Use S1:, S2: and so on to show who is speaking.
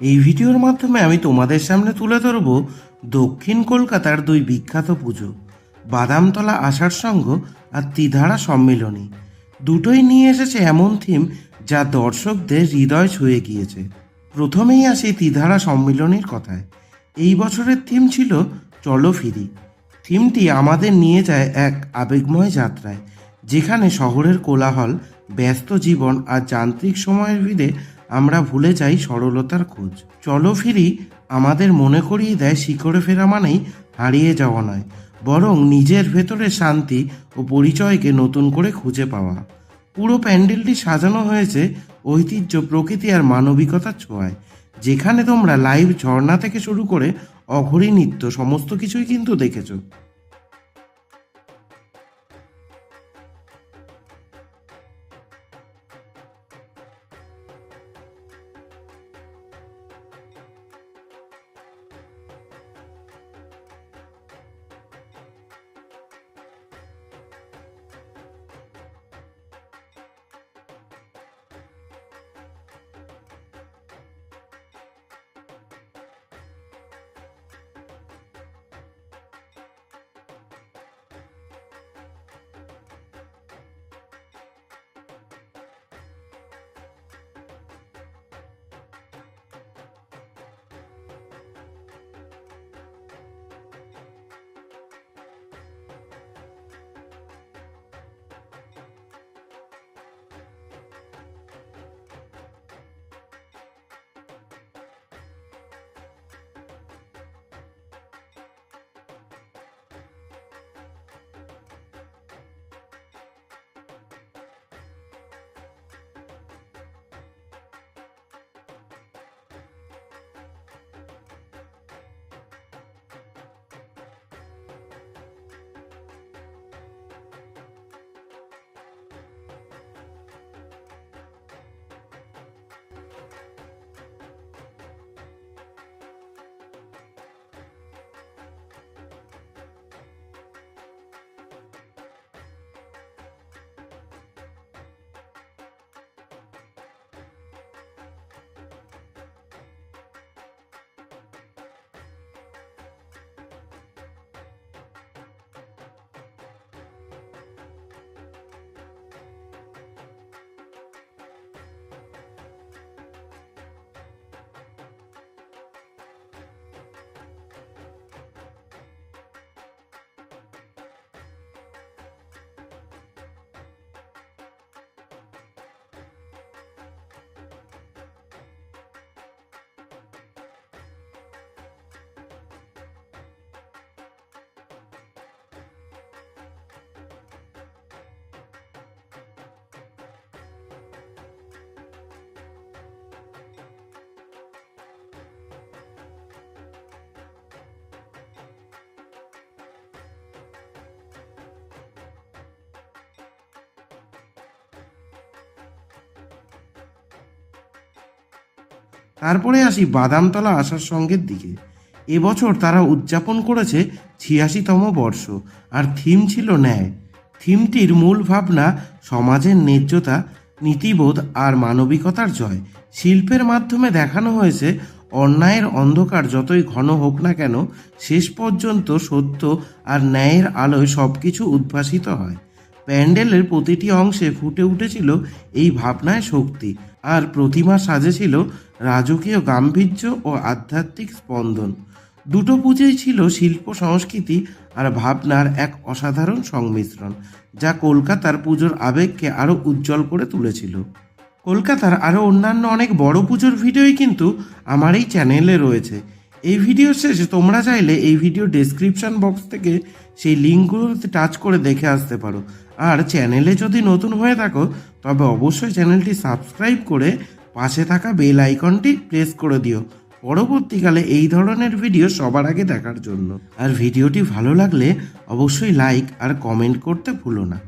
S1: এই ভিডিওর মাধ্যমে আমি তোমাদের সামনে তুলে ধরব দক্ষিণ কলকাতার দুই বিখ্যাত পুজো, বাদামতলা আষাঢ় সংঘ আর তিধারা সম্মিলনী। দুটোই নিয়ে এসেছে এমন থিম যা দর্শকদের হৃদয় ছুঁয়ে গিয়েছে। প্রথমেই আসি তিধারা সম্মিলনীর কথায়। এই বছরের থিম ছিল চলো ফিরি। থিমটি আমাদের নিয়ে যায় এক আবেগময় যাত্রায়, যেখানে শহরের কোলাহল, ব্যস্ত জীবন আর যান্ত্রিক সময়ের ভিড়ে আমরা ভুলে যাই সরলতার খোঁজ। চলো ফিরি, আমাদের মনে করিয়ে দেয় শিকড়ে ফেরা মানেই হারিয়ে যাওয়া নয়, বরং নিজের ভেতরে শান্তি ও পরিচয়কে নতুন করে খুঁজে পাওয়া। পুরো প্যান্ডেলটি সাজানো হয়েছে ঐতিহ্য, প্রকৃতি আর মানবিকতার ছোঁয়ায়, যেখানে তোমরা লাইভ ঝর্ণা থেকে শুরু করে অঘরী নৃত্য সমস্ত কিছুই কিন্তু দেখেছ। তারপরে আসি বাদামতলা আসার সঙ্গের দিকে। এবছর তারা উদযাপন করেছে ছিয়াশিতম বর্ষ, আর থিম ছিল ন্যায়। থিমটির মূল ভাবনা সমাজের ন্যায্যতা, নীতিবোধ আর মানবিকতার জয়। শিল্পের মাধ্যমে দেখানো হয়েছে, অন্যায়ের অন্ধকার যতই ঘন হোক না কেন, শেষ পর্যন্ত সত্য আর ন্যায়ের আলোয় সব কিছু উদ্ভাসিত হয়। প্যান্ডেলের প্রতিটি অংশে ফুটে উঠেছিল এই ভাবনায় শক্তি আর প্রতিমা সাজেছিল রাজকীয় গাম্ভীর্য ও আধ্যাত্মিক স্পন্দন। দুটো পুজোই ছিল শিল্প, সংস্কৃতি আর ভাবনার এক অসাধারণ সংমিশ্রণ, যা কলকাতার পুজোর আবেগকে আরও উজ্জ্বল করে তুলেছিল। কলকাতার আরও অন্যান্য অনেক বড় পুজোর ভিডিওই কিন্তু আমার এই চ্যানেলে রয়েছে। এই ভিডিও শেষে তোমরা চাইলে এই ভিডিও ডেসক্রিপশন বক্স থেকে সেই লিঙ্কগুলোতে টাচ করে দেখে আসতে পারো। আর চ্যানেলে যদি নতুন হয়ে থাকো, তবে অবশ্যই চ্যানেলটি সাবস্ক্রাইব করে পাশে থাকা বেল আইকনটি প্রেস করে দিও। পরবর্তীকালে এই ধরনের ভিডিও সবার আগে দেখার জন্য। আর ভিডিওটি ভালো লাগলে অবশ্যই লাইক আর কমেন্ট করতে ভুলো না।